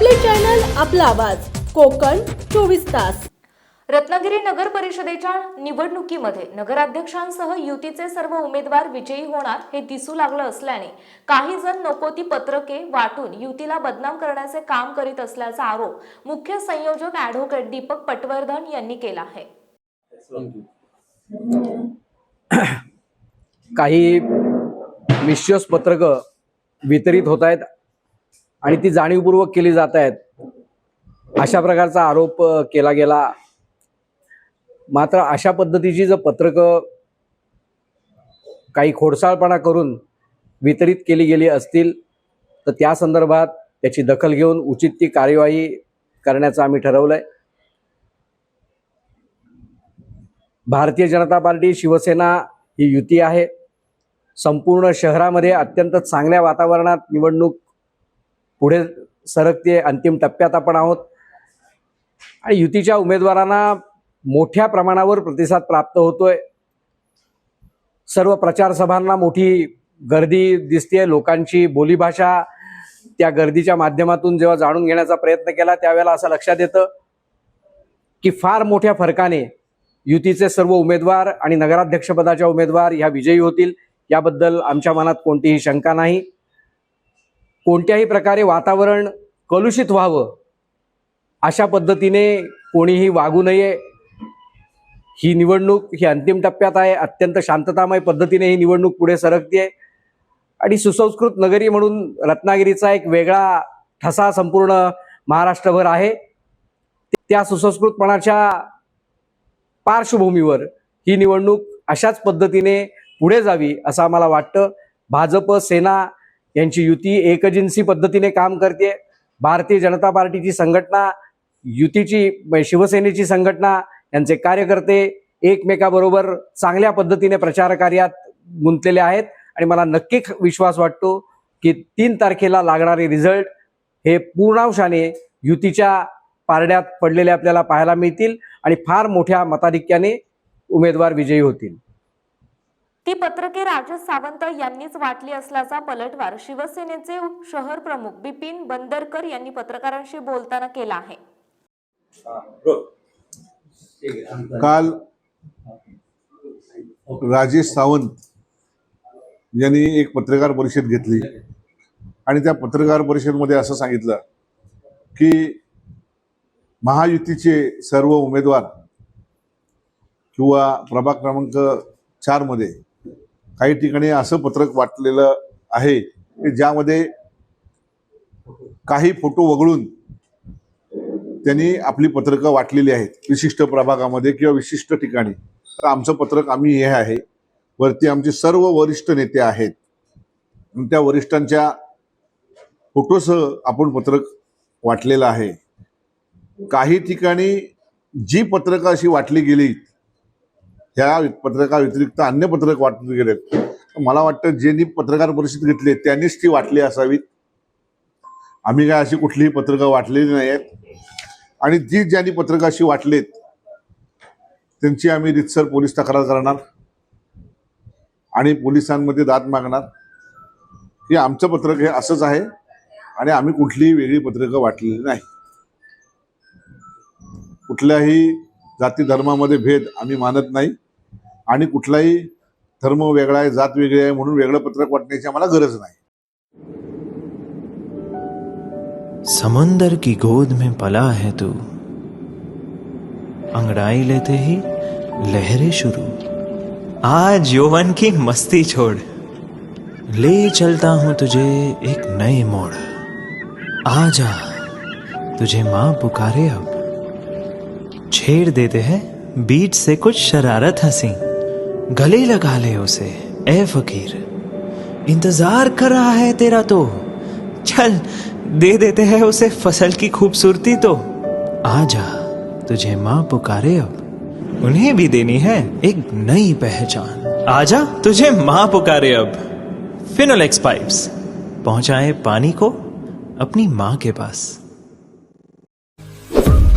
आपला आवाज. कोकण चोवीस तास. रत्नागिरी नगर परिषदेच्या निवडणुकीमध्ये नगराध्यक्षांसह युतीचे सर्व उमेदवार विजयी होणार हे दिसू लागलं असल्याने काही जण नको ती पत्रके वाटून युतीला बदनाम करण्याचे काम करीत असल्याचा आरोप मुख्य संयोजक ॲडव्होकेट दीपक पटवर्धन यांनी केला आहे. काही मिशियस पत्रकं वितरित होत आहेत. आणि ती जाणीवपूर्वक केली जात आहेत. अशा प्रकारचा आरोप केला गेला. मात्र अशा पद्धतीची जर पत्रकं काही खोडसाळपणा करून वितरित केली गेली असतील तर त्या संदर्भात त्याची दखल घेऊन उचित ती कार्यवाही करण्याचं आम्ही ठरवलं आहे भारतीय जनता पार्टी शिवसेना ही युती आहे. संपूर्ण शहरामध्ये अत्यंत चांगल्या वातावरणात निवडणूक पुढे सरकते अंतिम टप्प्यात आपण आहोत. आणि युतीच्या उमेदवारांना मोठ्या प्रमाणावर प्रतिसाद प्राप्त होतोय. सर्व प्रचार सभांना मोठी गर्दी दिसते लोकांची बोलीभाषा त्या गर्दीच्या माध्यमातून जेव्हा जाणून घेण्याचा प्रयत्न केला त्यावेळेला असं लक्षात येतं की फार मोठ्या फरकाने युतीचे सर्व उमेदवार आणि नगराध्यक्षपदाच्या उमेदवार ह्या विजयी होतील. याबद्दल आमच्या मनात कोणतीही शंका नाही. कोणत्याही प्रकारे वातावरण कलुषित व्हावं अशा पद्धतीने कोणीही वागू नये. ही निवडणूक ही अंतिम टप्प्यात आहे. अत्यंत शांततामय पद्धतीने ही निवडणूक पुढे सरकते आणि सुसंस्कृत नगरी म्हणून रत्नागिरीचा एक वेगळा ठसा संपूर्ण महाराष्ट्रभर आहे. त्या सुसंस्कृतपणाच्या पार्श्वभूमीवर ही निवडणूक अशाच पद्धतीने पुढे जावी असं आम्हाला वाटतं. भाजप सेना यांची युती एकजिन्सी पद्धतीने काम करते भारतीय जनता पार्टीची संघटना युतीची शिवसेनेची संघटना यांचे कार्यकर्ते एकमेकाबरोबर चांगल्या पद्धतीने प्रचार कार्यात गुंतलेले आहेत. आणि मला नक्की विश्वास वाटतो की तीन तारखेला लागणारे रिझल्ट हे पूर्णांशाने युतीच्या पारड्यात पडलेले आपल्याला पाहायला मिळतील आणि फार मोठ्या मताधिक्याने उमेदवार विजयी होतील. ही पत्रके राजेश सावंत यांनीच वाटली असल्याचा पलटवार शिवसेनेचे शहर प्रमुख बिपिन बंदरकर यांनी पत्रकारांशी बोलताना केला आहे. काल राजेश सावंत यांनी एक पत्रकार परिषद घेतली आणि त्या पत्रकार परिषदेमध्ये असं सांगितलं की महायुतीचे सर्व उमेदवार किंवा प्रभाग क्रमांक चारमध्ये काही ठिकाणी असं पत्रक वाटलेलं आहे की ज्यामध्ये काही फोटो वगळून त्यांनी आपली पत्रकं वाटलेली आहेत विशिष्ट प्रभागामध्ये किंवा विशिष्ट ठिकाणी. तर आमचं पत्रक आम्ही हे आहे वरती आमचे सर्व वरिष्ठ नेते आहेत. त्या वरिष्ठांच्या फोटोसह आपण पत्रक वाटलेलं आहे. काही ठिकाणी जी पत्रकं अशी वाटली गेली त्या पत्रका व्यतिरिक्त अन्य पत्रक वाटले गेले मला वाटतं ज्यांनी पत्रकार परिषद घेतली त्यांनीच ती वाटली असावीत. आम्ही काय अशी कुठलीही पत्रकं वाटलेली नाही आहेत आणि जी ज्यांनी पत्रकं अशी वाटलीत त्यांची आम्ही रितसर पोलीस तक्रार करणार. आणि पोलिसांमध्ये दाद मागणार. हे आमचं पत्रक हे असंच आहे. आणि आम्ही कुठलीही वेगळी पत्रकं वाटलेली नाही. कुठल्याही जाती धर्मामध्ये भेद आम्ही मानत नाही. आणि कुठलाही धर्म वेगळा आहे, जात वेगळी आहे म्हणून वेगळं पत्रक वाटण्याची आम्हाला गरज नाही. समंदर की गोद में पला है तू। अंगड़ाई लेते ही लहरें शुरू। आज यौवन की मस्ती छोड़। ले चलता हूँ तुझे एक नए मोड़। आ जा तुझे माँ पुकारे अब। छेड़ देते हैं बीच से कुछ शरारत हँसी। गले लगा ले उसे। ए फकीर, इंतज़ार कर रहा है तेरा तो। चल, दे देते हैं उसे फ़सल की खूबसूरती तो। आ जा, तुझे माँ पुकारे अब। उन्हें भी देनी है एक नई पहचान। आजा तुझे माँ पुकारे अब। फिनोलेक्स पाइप्स पहुँचाए पानी को अपनी माँ के पास।